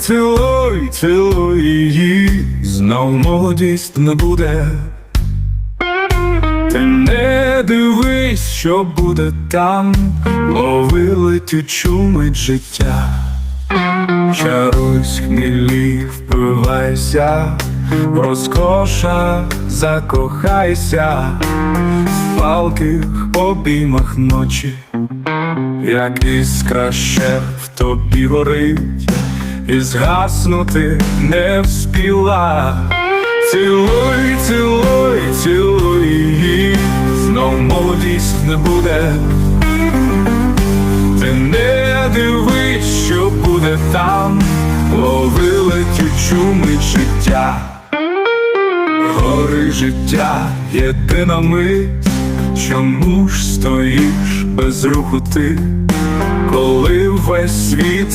цілуй, цілуй її, знов молодість не буде. Ти не дивись, що буде там, лови летючу мить життя. Чарусь хмілі, впивайся, в розкоша закохайся, в палких обіймах ночі, як іскра ще в тобі горить, і згаснути не вспіла. Цілуй, цілуй, цілуй її, знов молодість не буде. Ти не дивись, що буде там, лови летючу мить життя. Гори життя, єдина мить, чому ж стоїш без руху ти, коли весь світ